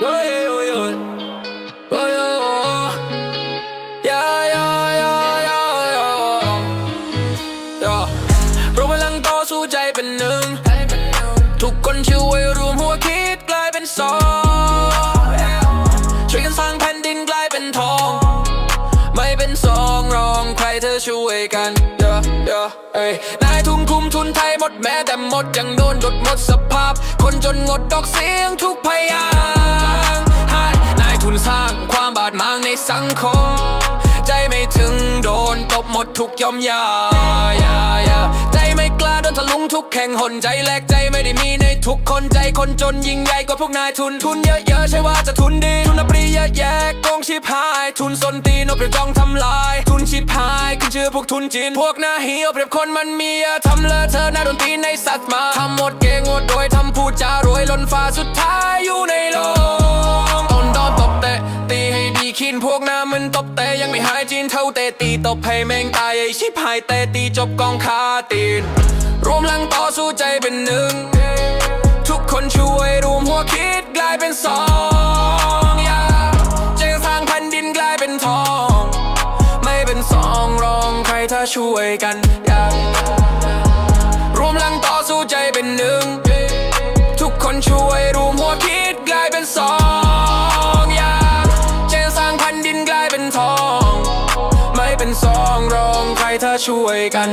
รวมพลังต่อสู้ใจเป็นหนึ่ง ทุกคนช่วยรวมหัวคิดกลายเป็นสองช่วยกันสร้างแผ่นดินกลายเป็นทอง ไม่เป็นสองรองใครเธอช่วยกันนายทุ่มคุมทุนไทยหมดแม้แต่หมดยังโดนดดหมดสภาพ คนจนงดดอกเสียงทุกพยาน สร้างความบาดหมางในสังคม ใจไม่ถึงโดนตบหมดทุกย่อมยายายาใจไม่กล้าโดนทะลุงทุกแข่งหนใจแลกใจไม่ได้มีในทุกคนใจคนจนยิ่งใหญ่กว่าพวกนายทุนทุนเยอะๆใช่ว่าจะทุนดี ทุนปรีเยอะแยะโกงชิบหาย ทุนสนตีนเอาเปรียจ้องทำลาย ทุนชิบหายขึ้นชื่อพวกทุนจีน พวกหน้าเหี่ยวเปรียบคนมันมีอะทำเลอะเธอหน้าดนตรีในสัตว์มาทำหมดเก่งหมดโดยทำพูดจารวยล้นฟ้าสุดท้ายอยู่ในโลก ขีนพวกหน้ามันตบเตะยังไม่หายจีนเท่าเตะตีตบให้แม่งตายไอชิบหายเตะตีจบกองคาตีน รวมลังต่อสู้ใจเป็นหนึ่ง ทุกคนช่วยรวมหัวคิดกลายเป็นสองอย่าจะสร้างแผ่นดินกลายเป็นทอง ไม่เป็นสองรองใครถ้าช่วยกันอย่ารวมลังต่อสู้ใจเป็นหนึ่ง ทุกคนช่วย ถ้าช่วยกัน